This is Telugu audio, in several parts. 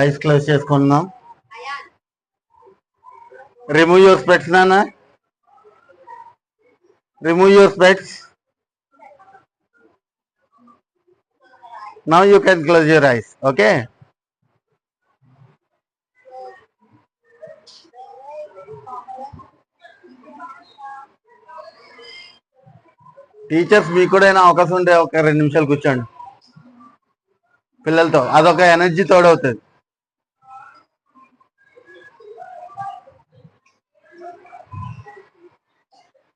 ఐస్ క్లోజ్ చేసుకుందాం. రిమూవ్ యువర్ స్పెట్స్ నాన్న. Remove your specs now you can close your eyes okay teachers మీకు కూడా అయినా అవకాశం ఉంటే ఒక రెండు నిమిషాలు కూర్చోండి. పిల్లలతో అదొక ఎనర్జీ తోడవుతుంది.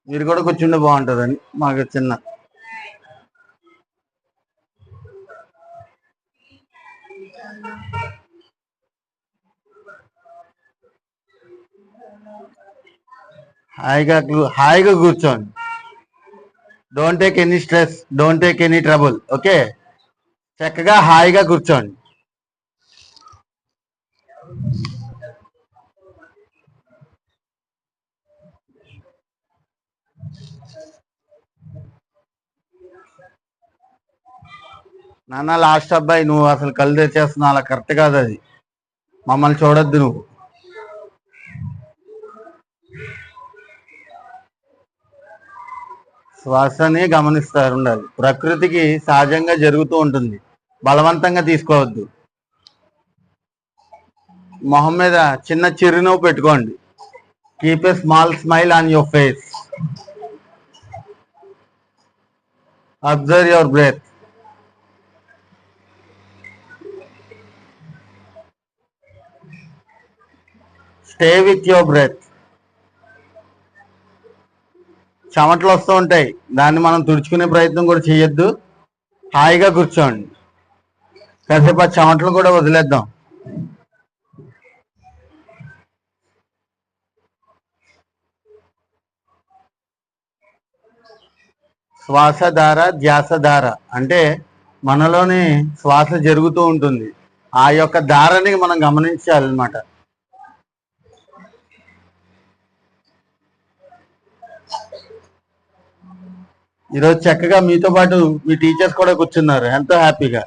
మీరు కూడా కూర్చుంటే బాగుంటుందని మాకు చిన్న హాయిగా హాయిగా కూర్చోండి. Don't take any stress don't take any trouble okay చక్కగా హాయిగా కూర్చోండి. నాన్న లాస్ట్ అబ్బాయి నువ్వు అసలు కళ్ళు తెచ్చేస్తున్నావు అలా కరెక్ట్ కాదు అది. మమ్మల్ని చూడొద్దు నువ్వు. శ్వాసని గమనిస్తారు ఉండాలి ప్రకృతికి సహజంగా జరుగుతూ ఉంటుంది. బలవంతంగా తీసుకోవద్దు. మొహం మీద చిన్న చిరునవ్వు పెట్టుకోండి. Keep a small smile on your face observe your breath stay with your breath చెమటలు వస్తూ ఉంటాయి. దాన్ని మనం తుడుచుకునే ప్రయత్నం కూడా చేయొద్దు. హాయిగా కూర్చోండి. కాసేపు ఆ చెమటలు కూడా వదిలేద్దాం. శ్వాసధార ధ్యాసధార అంటే మనలోని శ్వాస జరుగుతూ ఉంటుంది. ఆ యొక్క ధారని మనం గమనించాలన్నమాట. ఈరోజు చక్కగా మీతో పాటు మీ టీచర్స్ కూడా కూర్చున్నారు. ఎంతో హ్యాపీగా.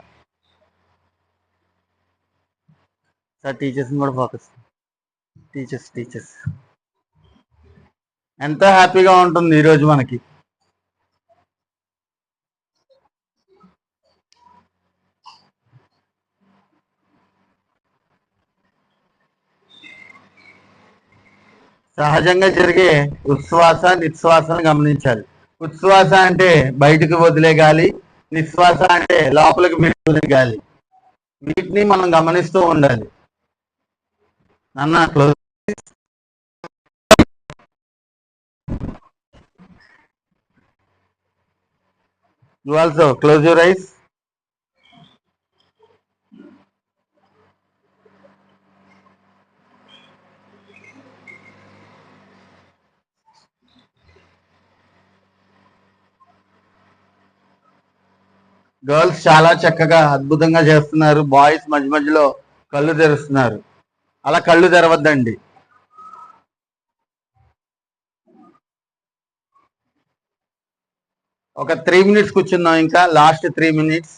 సార్ టీచర్స్ కూడా ఫోకస్ టీచర్స్ టీచర్స్. ఎంతో హ్యాపీగా ఉంటుంది ఈరోజు మనకి. సహజంగా జరిగే ఉచ్ఛ్వాస నిశ్వాసను గమనించాలి. ఉచ్ఛ్వాస అంటే బయటకు వదిలే గాలి నిశ్వాస అంటే లోపలికి వదిలే గాలి. వీటిని మనం గమనిస్తూ ఉండాలి. అన్న close you also close your eyes girls చాలా చక్కగా అద్భుతంగా చేస్తున్నారు. బాయ్స్ మధ్య మధ్యలో కళ్ళు తెరుస్తున్నారు. అలా కళ్ళు తెరవద్దండి. ఒక త్రీ మినిట్స్ కూర్చున్నాం ఇంకా. Last three minutes.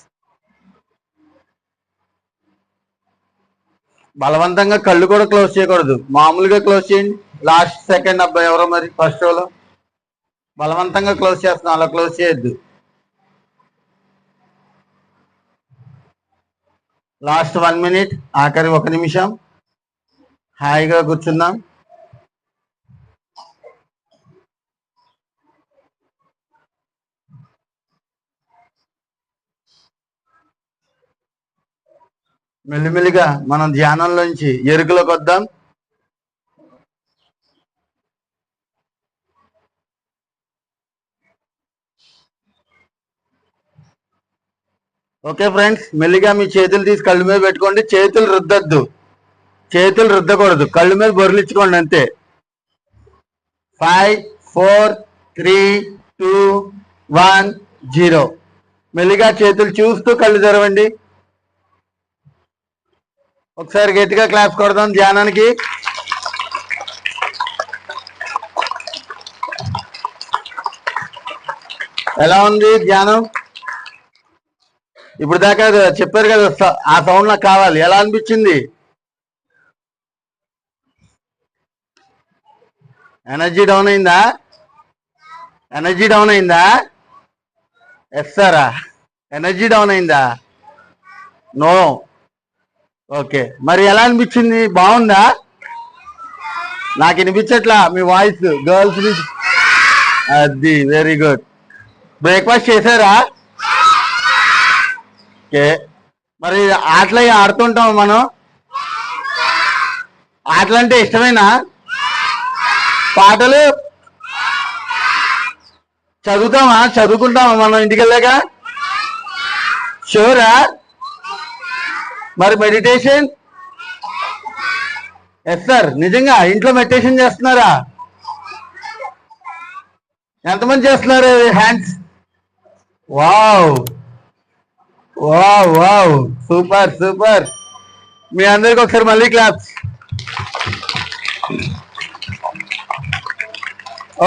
బలవంతంగా కళ్ళు కూడా క్లోజ్ చేయకూడదు. మామూలుగా క్లోజ్ చేయండి. లాస్ట్ సెకండ్ అబ్బాయి ఎవరో మరి ఫస్ట్ షోలో. బలవంతంగా క్లోజ్ చేస్తున్నాం. అలా క్లోజ్ చేయొద్దు. లాస్ట్ వన్ మినిట్ ఆఖరి ఒక నిమిషం. హాయిగా కూర్చుందాం. మెల్లిమెల్లిగా మనం ధ్యానంలోంచి ఎరుకలోకి వద్దాం. ఓకే ఫ్రెండ్స్ మెల్లిగా మీ చేతులు తీసి కళ్ళు మీద పెట్టుకోండి. చేతులు రుద్దద్దు. చేతులు రుద్దకూడదు. కళ్ళు మీద బొరిలించుకోండి అంతే. Five four three two one zero మెల్లిగా చేతులు చూస్తూ కళ్ళు తెరవండి. ఒకసారి గట్టిగా క్లాస్ కొడదాం ధ్యానానికి. ఎలా ఉంది ధ్యానం? ఇప్పుడు దాకా చెప్పారు కదా ఆ సౌండ్ నాకు కావాలి. ఎలా అనిపించింది? ఎనర్జీ డౌన్ అయిందా? ఎనర్జీ డౌన్ అయిందా? ఎస్ సారా ఎనర్జీ డౌన్ అయిందా? నో ఓకే మరి ఎలా అనిపించింది? బాగుందా? నాకు వినిపించట్లా మీ వాయిస్ గర్ల్స్ అది వెరీ గుడ్ బ్రేక్ఫాస్ట్ చేశారా? ఓకే. మరి ఆటలు అవి ఆడుతుంటాం మనం. ఆటలు అంటే ఇష్టమేనా? పాటలు? చదువుతామా? చదువుకుంటామా మనం ఇంటికి వెళ్ళాక షూరా? మరి మెడిటేషన్? ఎస్ సార్ నిజంగా ఇంట్లో మెడిటేషన్ చేస్తున్నారా? ఎంతమంది చేస్తున్నారు hands? Wow! Wow wow super super మీ అందరికి ఒకసారి మళ్ళీ క్లాప్స్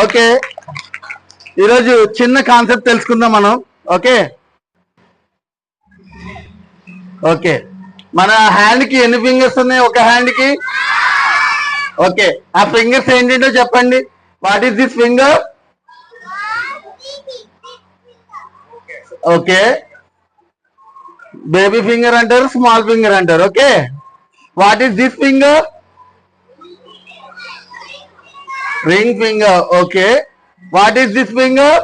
ఓకే ఈరోజు చిన్న కాన్సెప్ట్ తెలుసుకుందాం మనం. ఓకే ఓకే మన హ్యాండ్కి ఎన్ని ఫింగర్స్ ఉన్నాయి ఒక హ్యాండ్కి ఓకే ఆ ఫింగర్స్ ఏంటంటో చెప్పండి. What is this finger okay baby finger అంటారు స్మాల్ ఫింగర్ అంటారు okay what is this finger ring finger okay what is this finger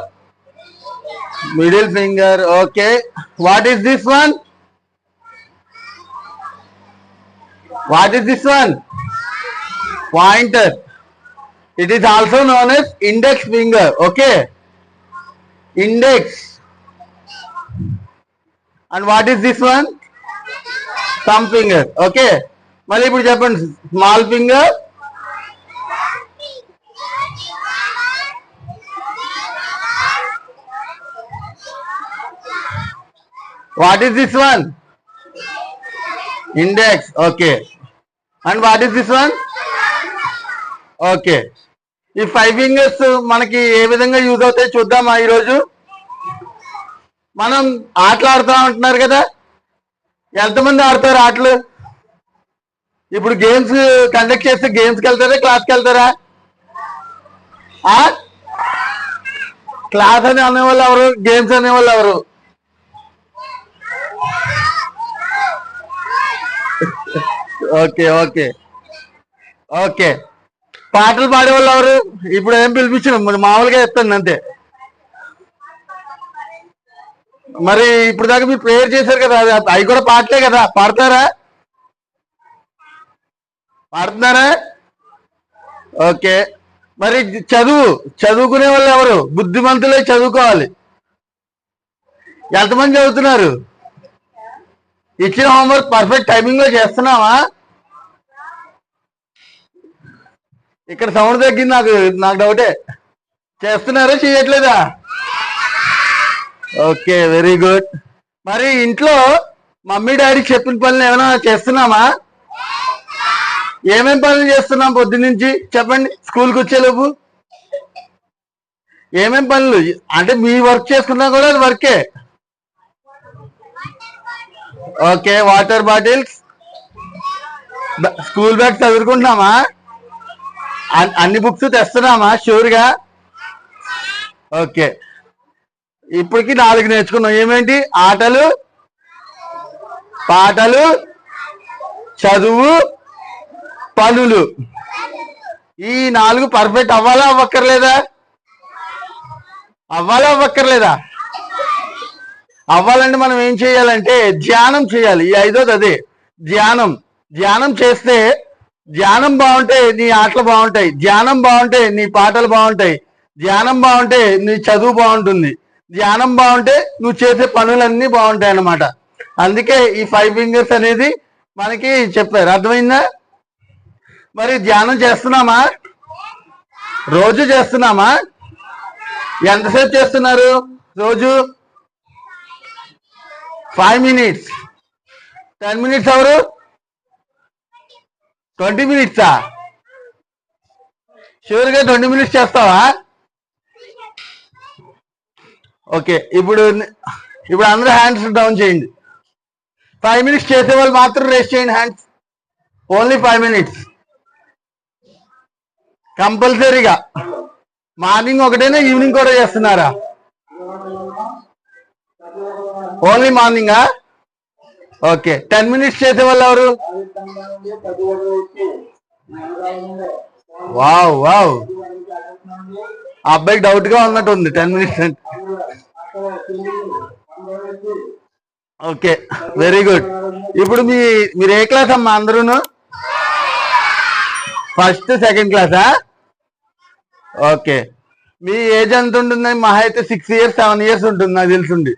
middle finger okay what is this one what is this one pointer it is also known as index finger okay index and what is this one some finger okay మళ్ళీ ఇప్పుడు చెప్పండి. Small finger what is this one index okay and what is this one okay ఈ ఫైవ్ ఫింగర్స్ మనకి ఏ విధంగా యూజ్ అవుతాయి చూద్దామా ఈరోజు? మనం ఆటలు ఆడుతా ఉంటున్నారు కదా. ఎంతమంది ఆడతారు ఆటలు? ఇప్పుడు గేమ్స్ కండక్ట్ చేస్తే గేమ్స్కి వెళ్తారా క్లాస్కి వెళ్తారా? ఆ? క్లాస్ అని అనేవాళ్ళు ఎవరు? గేమ్స్ అనేవాళ్ళు ఎవరు? Okay okay. ఓకే. పాటలు పాడేవాళ్ళు ఎవరు? ఇప్పుడు ఏం పిలిపించిన మామూలుగా చెప్తాను అంతే. మరి ఇప్పుడు దాకా మీరు ప్రేయర్ చేశారు కదా అది అవి కూడా పాటలే కదా. పాడతారా? పాడుతున్నారా? ఓకే. మరి చదువు చదువుకునే వాళ్ళు ఎవరు? బుద్ధిమంతులే చదువుకోవాలి. ఎంతమంది చదువుతున్నారు? ఇచ్చిన హోంవర్క్ పర్ఫెక్ట్ టైమింగ్లో చేస్తున్నావా? ఇక్కడ సౌండ్ తగ్గింది నాకు నాకు డౌటే. చేస్తున్నారా? చేయట్లేదా? Okay very good. మరి ఇంట్లో మమ్మీ డాడీ చెప్పిన పనులు ఏమైనా చేస్తున్నామా? ఏమేం పనులు చేస్తున్నాం పొద్దు నుంచి చెప్పండి స్కూల్కి వచ్చేలోపు. ఏమేం పనులు? అంటే మీ వర్క్ చేసుకున్నా కూడా అది వర్కే. Okay water bottles. School bag చదువుకుంటున్నామా? అన్- అన్ని బుక్స్ తెస్తున్నామా? షూర్గా? ఓకే. ఇప్పటికి నాలుగు నేర్చుకున్నాం. ఏమేంటి? ఆటలు పాటలు చదువు పనులు. ఈ నాలుగు పర్ఫెక్ట్ అవ్వాలా అవ్వక్కర్లేదా? అవ్వాలా అవ్వక్కర్లేదా? అవ్వాలంటే మనం ఏం చేయాలంటే ధ్యానం చేయాలి. ఈ ఐదోది అదే. ధ్యానం. ధ్యానం చేస్తే ధ్యానం బాగుంటే నీ ఆటలు బాగుంటాయి. ధ్యానం బాగుంటే నీ పాటలు బాగుంటాయి. ధ్యానం బాగుంటే నీ చదువు బాగుంటుంది. ధ్యానం బాగుంటే నువ్వు చేసే పనులన్నీ బాగుంటాయి అన్నమాట. అందుకే ఈ ఫైవ్ ఫింగర్స్ అనేది మనకి చెప్పారు. అర్థమైందా? మరి ధ్యానం చేస్తున్నామా? రోజు చేస్తున్నామా? ఎంతసేపు చేస్తున్నారు? రోజు ఫైవ్ మినిట్స్ టెన్ మినిట్స్ ఎవరు? ట్వంటీ మినిట్సా షూర్గా ట్వంటీ మినిట్స్ చేస్తావా? ఓకే ఇప్పుడు ఇప్పుడు అందరూ హ్యాండ్స్ డౌన్ చేయండి. ఫైవ్ మినిట్స్ చేసే వాళ్ళు మాత్రం రేస్ చేయండి హ్యాండ్స్ ఓన్లీ ఫైవ్ మినిట్స్ కంపల్సరీగా. మార్నింగ్ ఒకటేనా ఈవినింగ్ కూడా చేస్తున్నారా? ఓన్లీ మార్నింగా ఓకే టెన్ మినిట్స్ చేసే వాళ్ళు ఎవరు? Wow wow. ఆ అబ్బాయికి డౌట్గా ఉన్నట్టు ఉంది ten minutes okay very good ఇప్పుడు మీ మీరు ఏ క్లాస్ అమ్మా అందరూను? ఫస్ట్ సెకండ్ క్లాసా ఓకే మీ ఏజ్ ఎంత ఉంటుంది? మహా అయితే సిక్స్ ఇయర్స్ సెవెన్ ఇయర్స్ ఉంటుంది నాకు తెలుసుండి.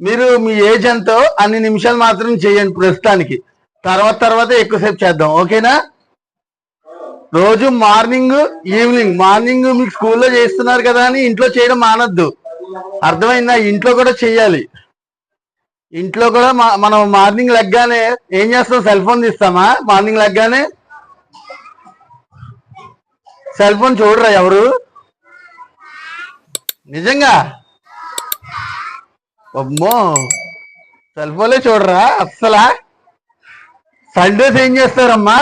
మీరు మీ ఏజ్ ఎంతో అన్ని నిమిషాలు మాత్రం చేయండి ప్రస్తుతానికి. తర్వాత తర్వాత ఎక్కువసేపు చేద్దాం. ఓకేనా రోజు మార్నింగ్ ఈవినింగ్. మార్నింగ్ మీకు స్కూల్లో చేస్తున్నారు కదా అని ఇంట్లో చేయడం మానద్దు. అర్థమైందా? ఇంట్లో కూడా చెయ్యాలి. ఇంట్లో కూడా మనం మార్నింగ్ లెగ్గానే ఏం చేస్తాం? సెల్ ఫోన్ తీస్తామా? మార్నింగ్ లెగ్గానే? సెల్ ఫోన్ చూడరా ఎవరు? నిజంగా? అమ్మో! సెల్ ఫోన్లే చూడరా అస్సలా? సండేస్ ఏం చేస్తారమ్మా?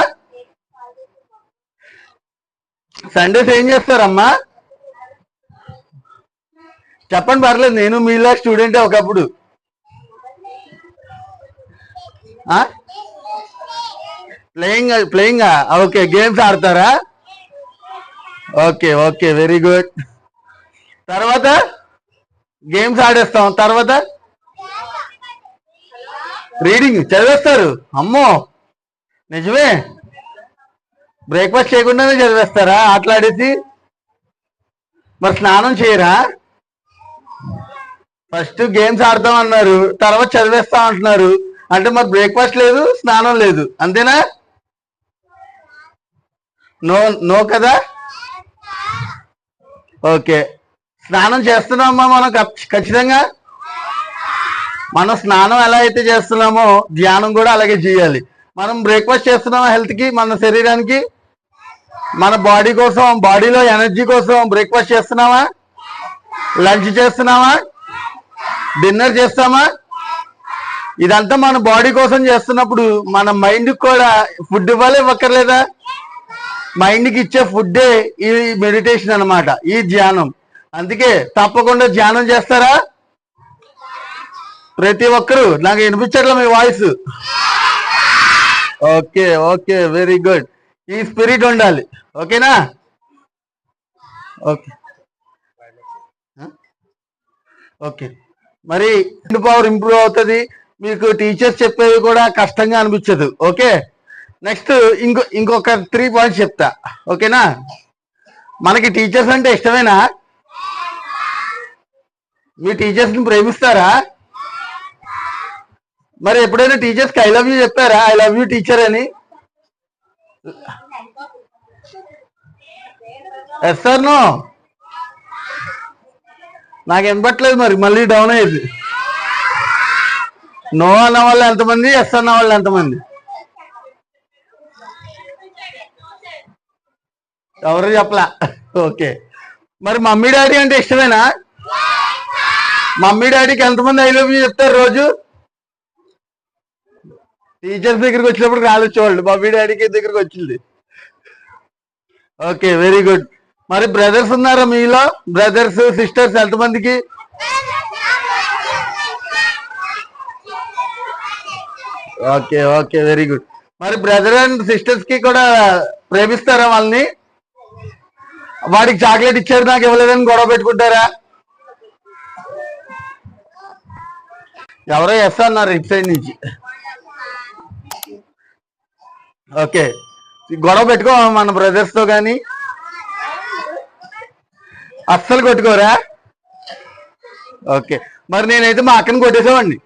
సండేస్ ఏం చేస్తారమ్మా? చెప్పండి పర్లేదు నేను మీలా స్టూడెంటే ఒకప్పుడు. ప్లేయింగ్ ప్లేయింగ్ ఓకే గేమ్స్ ఆడతారా? ఓకే ఓకే వెరీ గుడ్ తర్వాత? గేమ్స్ ఆడేస్తాం తర్వాత? రీడింగ్ చదివేస్తారు. అమ్మో! నిజమే. బ్రేక్ఫాస్ట్ చేయకుండానే చదివేస్తారా? ఆటలాడేసి మరి స్నానం చేయరా? ఫస్ట్ గేమ్స్ ఆడతాం అన్నారు. తర్వాత చదివేస్తా అంటున్నారు. అంటే మరి బ్రేక్ఫాస్ట్ లేదు స్నానం లేదు. అంతేనా? నో నో కదా? ఓకే. స్నానం చేస్తున్నామా మనం ఖచ్చితంగా? మనం స్నానం ఎలా అయితే చేస్తున్నామో ధ్యానం కూడా అలాగే చేయాలి. మనం బ్రేక్ఫాస్ట్ చేస్తున్నామా హెల్త్కి మన శరీరానికి? మన బాడీ కోసం బాడీలో ఎనర్జీ కోసం బ్రేక్ఫాస్ట్ చేస్తున్నామా లంచ్ చేస్తున్నామా డిన్నర్ చేస్తామా? ఇదంతా మన బాడీ కోసం చేస్తున్నప్పుడు మన మైండ్కి కూడా ఫుడ్ ఇవ్వాలి ఇవ్వక్కర్లేదా? మైండ్కి ఇచ్చే ఫుడ్డే ఈ మెడిటేషన్ అనమాట ఈ ధ్యానం. అందుకే తప్పకుండా ధ్యానం చేస్తారా? ప్రతి ఒక్కరు నాకు వినిపించట్లే మీ voice? Okay okay very good. ఈ స్పిరిట్ ఉండాలి. ఓకేనా? ఓకే. ఓకే. మరి పవర్ ఇంప్రూవ్ అవుతుంది. మీకు టీచర్స్ చెప్పేవి కూడా కష్టంగా అనిపించదు. ఓకే? నెక్స్ట్ ఇంకో ఇంకొక త్రీ పాయింట్స్ చెప్తా. ఓకేనా? మనకి టీచర్స్ అంటే ఇష్టమేనా? మీ టీచర్స్ని ప్రేమిస్తారా? మరి ఎప్పుడైనా టీచర్స్కి ఐ లవ్ యూ చెప్పారా? ఐ లవ్ యూ టీచర్ అని? ఎస్ సార్ నో నాకు వినపట్లేదు మరి మళ్ళీ డౌన్ అయ్యేది. నో అన్న వాళ్ళు ఎంతమంది ఎస్ అన్న వాళ్ళు ఎంతమంది? ఎవరు చెప్పలా? ఓకే మరి మమ్మీ డాడీ అంటే ఇష్టమేనా? మమ్మీ డాడీకి ఎంతమంది ఐ లవ్ యూ చెప్తారు రోజు? టీచర్స్ దగ్గరికి వచ్చినప్పుడు రాలొచ్చేవాళ్ళు మమ్మీ డాడీకి దగ్గరికి వచ్చింది. Okay very good. మరి బ్రదర్స్ ఉన్నారా మీలో? బ్రదర్స్ సిస్టర్స్ ఎంతమందికి? Okay okay very good. మరి బ్రదర్ అండ్ సిస్టర్స్కి కూడా ప్రేమిస్తారా వాళ్ళని? వాడికి చాక్లెట్ ఇచ్చారు నాకు ఇవ్వలేదని గొడవ పెట్టుకుంటారా? ఎవరో ఎస్ అన్నారు ఇటు సైడ్ నుంచి. ఓకే. గొడవ పెట్టుకో మన బ్రదర్స్తో కానీ అస్సలు కొట్టుకోరా? ఓకే. మరి నేనైతే మా అక్కని కొట్టేసామండి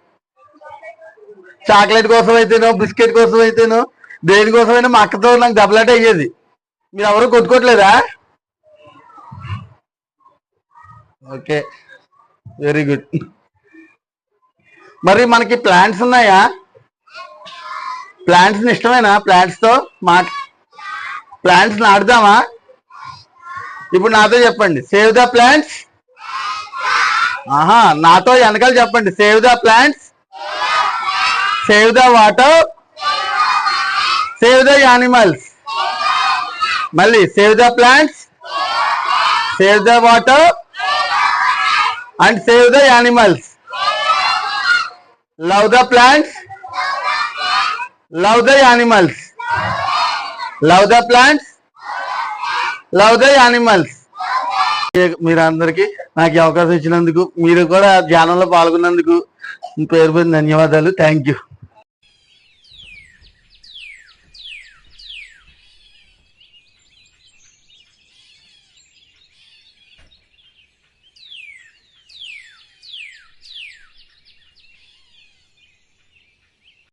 చాక్లెట్ కోసం అయితేనో బిస్కెట్ కోసం అయితేనో దేనికోసమైనా మా అక్కతో నాకు దెబ్బలాట అయ్యేది. మీరు ఎవరు కొట్టుకోవట్లేదా? ఓకే. Very good. మరి మనకి ప్లాంట్స్ ఉన్నాయా? ప్లాంట్స్ ఇష్టమేనా? ప్లాంట్స్తో మా ప్లాంట్స్ నాటుదామా? ఇప్పుడు నాతో చెప్పండి. సేవ్ ద ప్లాంట్స్ ఆహా నాతో వెనకాల చెప్పండి. Save the plants save the water save the animals మళ్ళీ save the plants save the water and save the animals love the plants love the animals love the plants love the animals మీరందరికీ నాకు ఈ అవకాశం ఇచ్చినందుకు మీరు కూడా ధ్యానంలో పాల్గొన్నందుకు పేరు పేరు ధన్యవాదాలు. Thank you